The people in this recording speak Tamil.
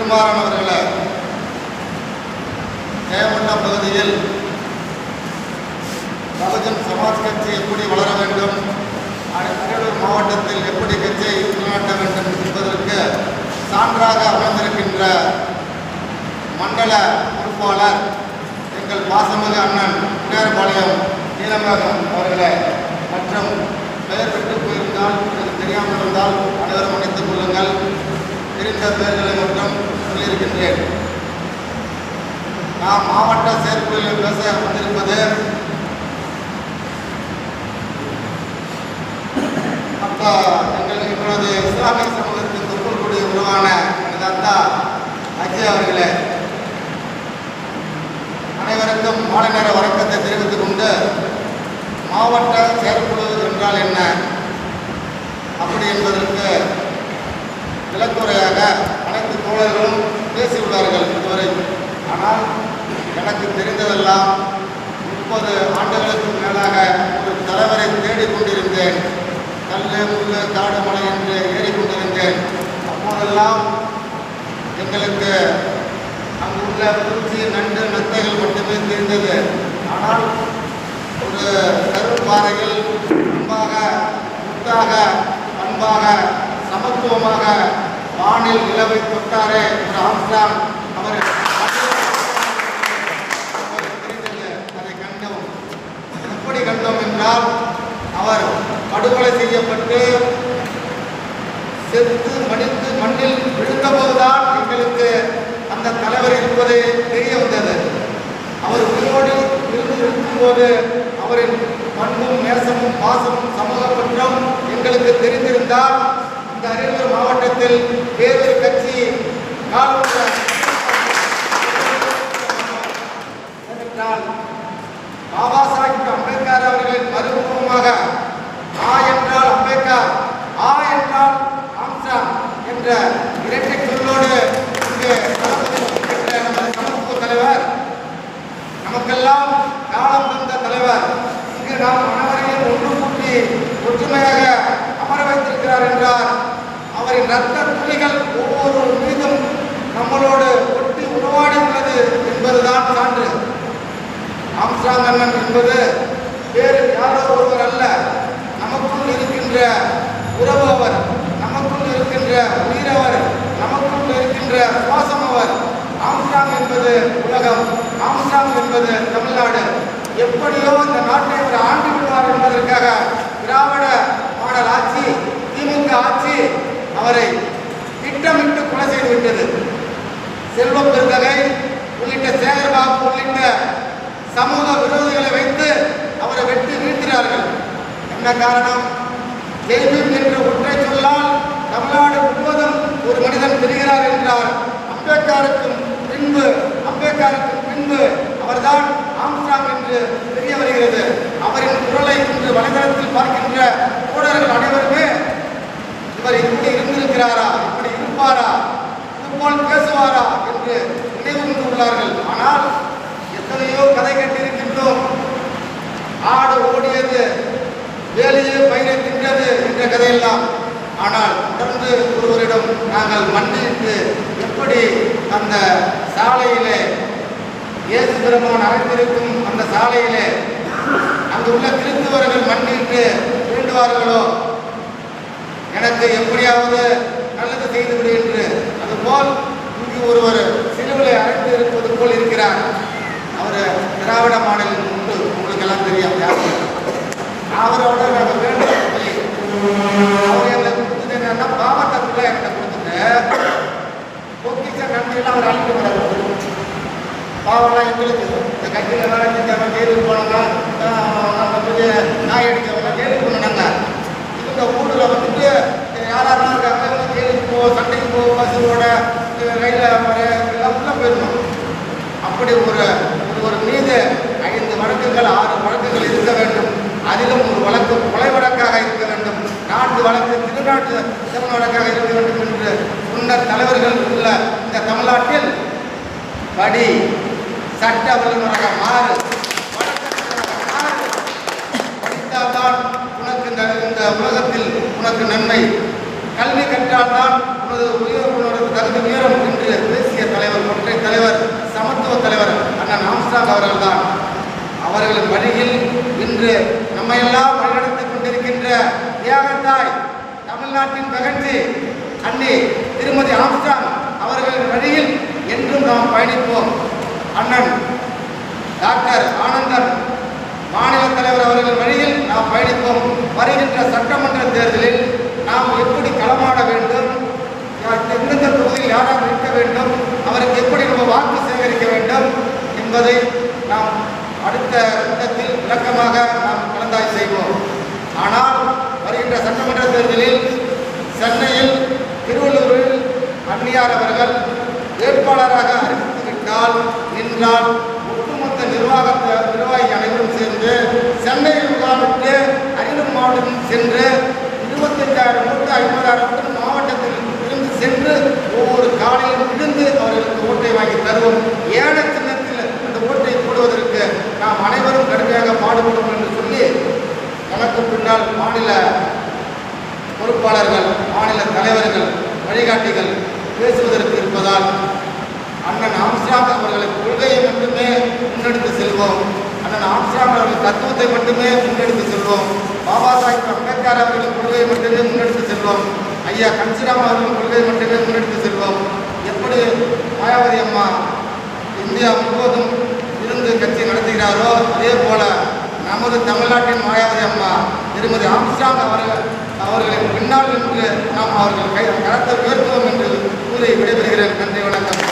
திருமாறன் அவர்களை ஜெயமண்டம் பகுதியில் பகுஜன் சமாஜ் கட்சி எப்படி வளர வேண்டும் திருவள்ளூர் மாவட்டத்தில் எப்படி கட்சியை நிலைநாட்ட வேண்டும் என்பதற்கு சான்றாக அமைந்திருக்கின்ற மண்டல பொறுப்பாளர் எங்கள் பாசமிகு அண்ணன் நேரபாளையம் நீலமேகம் அவர்களை மற்றும் பெயர் விட்டு போயிருந்தால் எனக்கு தெரியாமல் இருந்தால் அனைவரும் தெரிந்த பெயர்களை மட்டும் சொல்லியிருக்கின்றேன். நான் மாவட்ட செயற்குழுவில் பேச வந்திருப்பது அப்பா எங்கள் எங்களது இஸ்லாமிய சமூகத்தின் தொப்புள்கூடிய உருவான எனது அத்தா அஜய் அவர்களே அனைவருக்கும் மாலை நேர வணக்கத்தை தெரிவித்துக் கொண்டு மாவட்ட செயற்குழு என்றால் என்ன? அப்படி என்பதற்கு விளக்குறையாக அனைத்து தோழர்களும் பேசியுள்ளார்கள் இதுவரை. ஆனால் எனக்கு தெரிந்ததெல்லாம் முப்பது ஆண்டுகளுக்கு மேலாக ஒரு தலைவரை தேடிக் கொண்டிருந்தேன். கல் முள்ளு காடு மலை என்று ஏறிக்கொண்டிருந்தேன் அப்போதெல்லாம் எங்களுக்கு அங்குள்ள பூச்சி நண்டு நத்தைகள் மட்டுமே தெரிந்தது. ஆனால் ஒரு கருப்பாறையில் அன்பாக முத்தாக அன்பாக சமத்துவமாக வானில் நிலவை தொட்டாரே ஒரு ஆம்ஸ்டாங் அவர் அதை கண்டோம். எப்படி கண்டோம் என்றால் அவர் படுகொலை செய்யப்பட்டு செத்து மடித்து மண்ணில் விழுந்தபோதுதான் எங்களுக்கு அந்த தலைவர் இருப்பது தெரிய வந்தது. அவர் உயிரோடு இருந்து இருக்கும்போது அவரின் பண்பும் நேசமும் பாசமும் சமூக பற்றும் எங்களுக்கு தெரிந்திருந்தால் இந்த அரியலூர் மாவட்டத்தில் வேறொரு கட்சி பாபா சாஹிப் அம்பேத்கர் அவர்களின் மறுமுகமாக ஆ என்றால் அம்பேத்கர் ஆ என்றால் ஆம்ஸ்டாங் என்ற இரட்டை சொல்லோடு இங்கு நமது சமத்துவ தலைவர் நமக்கெல்லாம் காலம் தந்த தலைவர் இங்கு நாம் அனைவரையும் ஒன்று கூட்டி ஒற்றுமையாக அமர வைத்திருக்கிறார் என்றார் அவரின் ரத்த துளிகள் ஒவ்வொரு மீதும் நம்மளோடு ஒட்டி உருவாடி உள்ளது என்பதுதான் சான்று. ஆம்ஸ்டாங் அண்ணன் என்பது வேறு யாரோ ஒருவர் அல்ல. நமக்குள் இருக்கின்ற உறவு அவர் நமக்குள் இருக்கின்ற உயிரவர் நமக்குள் இருக்கின்ற சுவாசம் அவர் ஆம்ஸ்டாங் என்பது உலகம். ஆம்ஸ்டாங் என்பது தமிழ்நாடு. எப்படியோ இந்த நாட்டை அவர் ஆண்டு விடுவார் என்பதற்காக திராவிட மாடல் ஆட்சி திமுக ஆட்சி அவரை திட்டமிட்டு கொலை செய்து விட்டது. செல்வம் பெருந்தகை உள்ளிட்ட சேகர்பாபு உள்ளிட்ட சமூக விரோதிகளை வைத்து அவரை வெட்டி வீழ்த்தினார்கள். என்ன காரணம்? ஜெய்பீம் என்ற ஒற்றை சொல்லால் தமிழ்நாடு முழுவதும் ஒரு மனிதன் தெரிகிறார் என்றார். அம்பேத்கருக்கும் பின்பு அம்பேத்கருக்கும் பின்பு அவர்தான் ஆம்ஸ்டாங் என்று தெரிய வருகிறது. அவரின் குரலை இன்று வலைதளத்தில் பார்க்கின்ற போல் பேசுவாரா என்று நினைவு கொண்டு உள்ளார்கள் ஆனால் எத்தனையோ கதை கட்டியிருக்கின்றோம் ஆடு ஓடியது வேலையே பயிரை தின்றது என்ற கதையெல்லாம். ஆனால் தொடர்ந்து ஒருவரிடம் நாங்கள் மண்ணிட்டு எப்படி அந்த சாலையிலே இயேசு பெருமான் அழைத்திருக்கும் அந்த சாலையிலே அங்கு உள்ள கிறிஸ்துவர்கள் மண்ணிட்டு வேண்டுவார்களோ? எனக்கு எப்படியாவது நல்லது செய்துவிடு என்று அதுபோல் இங்கு ஒருவர் சிலுவிலை அழைத்து இருப்பது போல் இருக்கிறார். அவர் திராவிட மாடலில் உண்டு. உங்களுக்கு எல்லாம் தெரியும். யார் அவரோட நாங்கள் வேண்டும் சொல்லி அவர் எனக்கு கொடுத்தது என்னன்னா பாவத்தக்குள்ள என்கிட்ட கொடுத்துட்டு பொக்கிச்ச நன்றியெல்லாம் அவர் அழிக்க கூடாது பாவம்லாம் எங்களுக்கு. இந்த கட்சியில் வேலை செஞ்சவங்க ஜெயிலுக்கு போனாங்க. நாய் அடித்தவங்க ஜெயிலுக்கு போனாங்க. இந்த ஊரில் வந்துட்டு யாரெல்லாம் இருக்காங்க? நாட்டு வழக்கு திருநாட்டு சிறந்த வழக்காக இருக்க வேண்டும் என்று முன்னர் தலைவர்கள் உள்ள இந்த தமிழ்நாட்டில் படி சட்ட வல்லுநராக மாறு உனக்கு இந்த உலகத்தில் உனக்கு நன்மை. கல்வி கற்றால்தான் உனது உயர் உனது தகுதி உயரும் என்று தேசிய தலைவர் ஒற்றை தலைவர் சமத்துவ தலைவர் அண்ணன் ஆம்ஸ்டாங் அவர்கள் தான் அவர்களின் வழியில் இன்று எல்லாம் வழிநடத்திக் கொண்டிருக்கின்ற தியாகத்தாய் தமிழ்நாட்டின் மகிழ்ச்சி அண்ணி திருமதி ஆம்ஸ்டாங் அவர்களின் வழியில் என்றும் நாம் பயணிப்போம். அண்ணன் டாக்டர் ஆனந்தன் மாநில தலைவர் அவர்களின் வழியில் நாம் பயணிப்போம். வருகின்ற சட்டமன்ற தேர்தலில் நாம் எப்படி களமாட வேண்டும்? எந்தெந்த தொகுதியில் யாராக நிற்க வேண்டும்? அவருக்கு எப்படி நம்ம வாக்கு சேகரிக்க வேண்டும்? என்பதை நாம் அடுத்த கட்டத்தில் விளக்கமாக நாம் கலந்தாய் செய்வோம் ஆனால் வருகின்ற சட்டமன்ற தேர்தலில் சென்னையில் திருவள்ளூரில் அன்னியார் அவர்கள் வேட்பாளராக அறிவித்துவிட்டால் நின்றால் ஒட்டுமொத்த நிர்வாக நிர்வாகி அனைவரும் சேர்ந்து சென்னையில் முகாமிட்டு அரியலூர் மாவட்டம் சென்று இருபத்தஞ்சாயிரம் நூற்றி ஐம்பதாயிரம் ஓட்டு மாவட்டத்தில் இருந்து சென்று ஒவ்வொரு காலையிலும் விழுந்து அவர்களுக்கு ஓட்டை வாங்கி தருவோம் ஏன சின்னத்தில் அந்த ஓட்டை போடுவதற்கு நாம் அனைவரும் கடுமையாக பாடுபடும் என்று சொல்லி எனக்கு பின்னால் மாநில பொறுப்பாளர்கள் மாநில தலைவர்கள் வழிகாட்டிகள் பேசுவதற்கு இருப்பதால் அண்ணன் ஆம்ஸ்டாங் அவர்களின் கொள்கையை மட்டுமே முன்னெடுத்து செல்வோம். அண்ணன் ஆம்ஸ்டாங் அவர்கள் தத்துவத்தை மட்டுமே முன்னெடுத்து செல்வோம். பாபா சாஹிப் அம்பேத்கர் அவர்களின் கொள்கையை மட்டுமே முன்னெடுத்து செல்வோம். ஐயா கன்சிராம் அவர்களின் கொள்கையை மட்டுமே முன்னெடுத்து செல்வோம். எப்படி மாயாவதி அம்மா இந்தியா முழுவதும் இருந்து கட்சி நடத்துகிறாரோ அதே போல நமது தமிழ்நாட்டின் மாயாவதி அம்மா திருமதி ஆம்ஸ்டாங் அவர்கள் அவர்களின் பின்னால் நின்று நாம் அவர்கள் கை கரத்தை உயர்த்துவோம் என்று கூறி விடைபெறுகிறேன். நன்றி வணக்கம்.